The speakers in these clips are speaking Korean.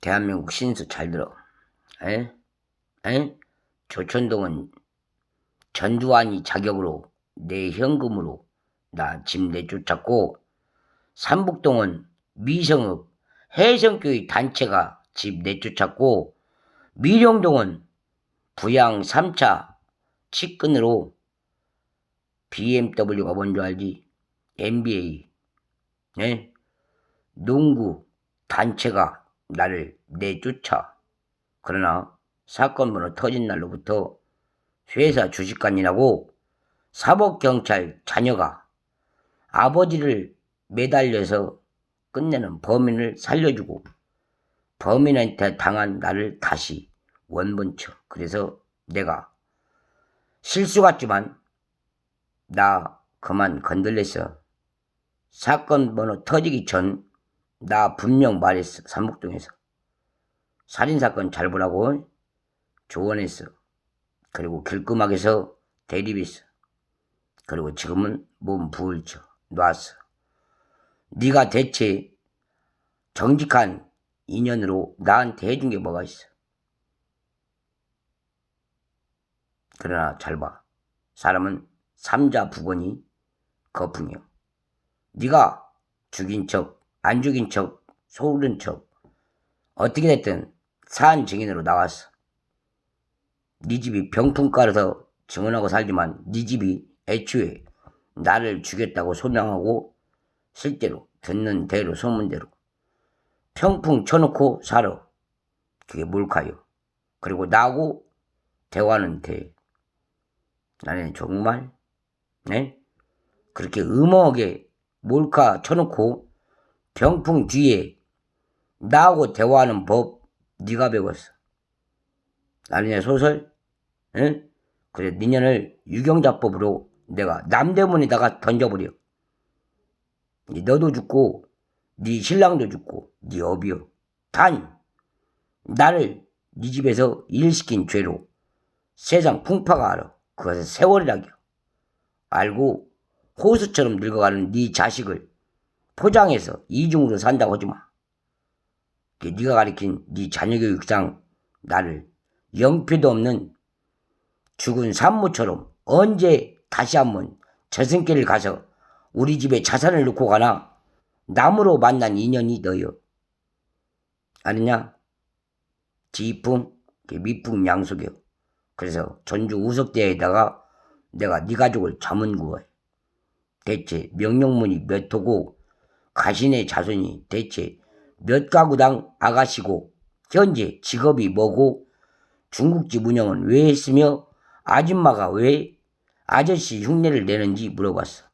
대한민국 신수 잘 들어. 에? 에? 조천동은 전두환이 자격으로 내 현금으로 나 집 내쫓았고 삼북동은 미성읍 해성교회 단체가 집 내쫓았고 미령동은 부양 3차 치근으로 BMW가 뭔지 알지? NBA 예? 농구 단체가 나를 내쫓아. 그러나 사건 번호 터진 날로부터 회사 주식관이라고 사법경찰 자녀가 아버지를 매달려서 끝내는 범인을 살려주고 범인한테 당한 나를 다시 원본쳐. 그래서 내가 실수 같지만 나 그만 건들렸어. 사건 번호 터지기 전 나 분명 말했어. 삼목동에서. 살인사건 잘 보라고 조언했어. 그리고 길끄막에서 대립했어. 그리고 지금은 몸 부을쳐 놨어. 네가 대체 정직한 인연으로 나한테 해준 게 뭐가 있어? 그러나 잘 봐. 사람은 삼자 부건이 거풍이요. 네가 죽인 척, 안 죽인 척, 속은 척 어떻게 됐든 사안 증인으로 나왔어. 네 집이 병풍 깔아서 증언하고 살지만 네 집이 애초에 나를 죽였다고 소명하고 실제로 듣는 대로 소문대로 평풍 쳐놓고 살아. 그게 몰카요. 그리고 나하고 대화는 돼. 나는 정말 네? 그렇게 음험하게 몰카 쳐놓고 병풍 뒤에 나하고 대화하는 법 네가 배웠어. 아니냐 소설? 응? 그래 니년을 유경자법으로 내가 남대문에다가 던져버려. 너도 죽고 네 신랑도 죽고 네 업이요. 단 나를 네 집에서 일시킨 죄로 세상 풍파가 알아. 그것은 세월이라겨. 알고 호수처럼 늙어가는 네 자식을 포장해서 이중으로 산다고 하지 마. 그 네가 가리킨 네 자녀 교육상 나를 영표도 없는 죽은 산모처럼 언제 다시 한번 저승길을 가서 우리 집에 자산을 놓고 가나 남으로 만난 인연이 너요. 아느냐? 지풍, 미풍 양속이요. 그래서 전주 우석대에다가 내가 네 가족을 자문 구해. 대체 명령문이 몇 호고 가신의 자손이 대체 몇 가구당 아가씨고 현재 직업이 뭐고 중국집 운영은 왜 했으며 아줌마가 왜 아저씨 흉내를 내는지 물어봤어.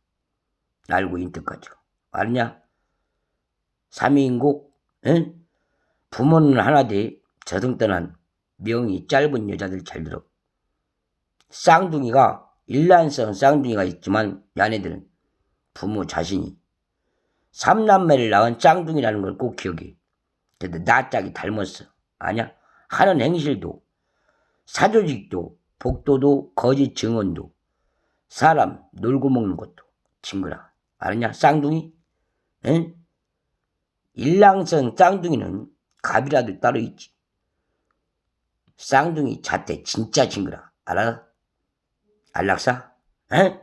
알고 인뜻까지. 알냐? 삼위인국, 응? 부모는 하나 돼 저승 떠난 명이 짧은 여자들 잘 들어. 쌍둥이가 일란성 쌍둥이가 있지만 야네들은 부모 자신이 삼남매를 낳은 쌍둥이라는 걸 꼭 기억해. 근데 나 짝이 닮았어. 아냐? 하는 행실도 사조직도 복도도 거짓 증언도 사람 놀고 먹는 것도 친구라. 알았냐? 쌍둥이? 응? 일랑성 쌍둥이는 갑이라도 따로 있지. 쌍둥이 자태 진짜 징그라. 알아? 안락사? 에?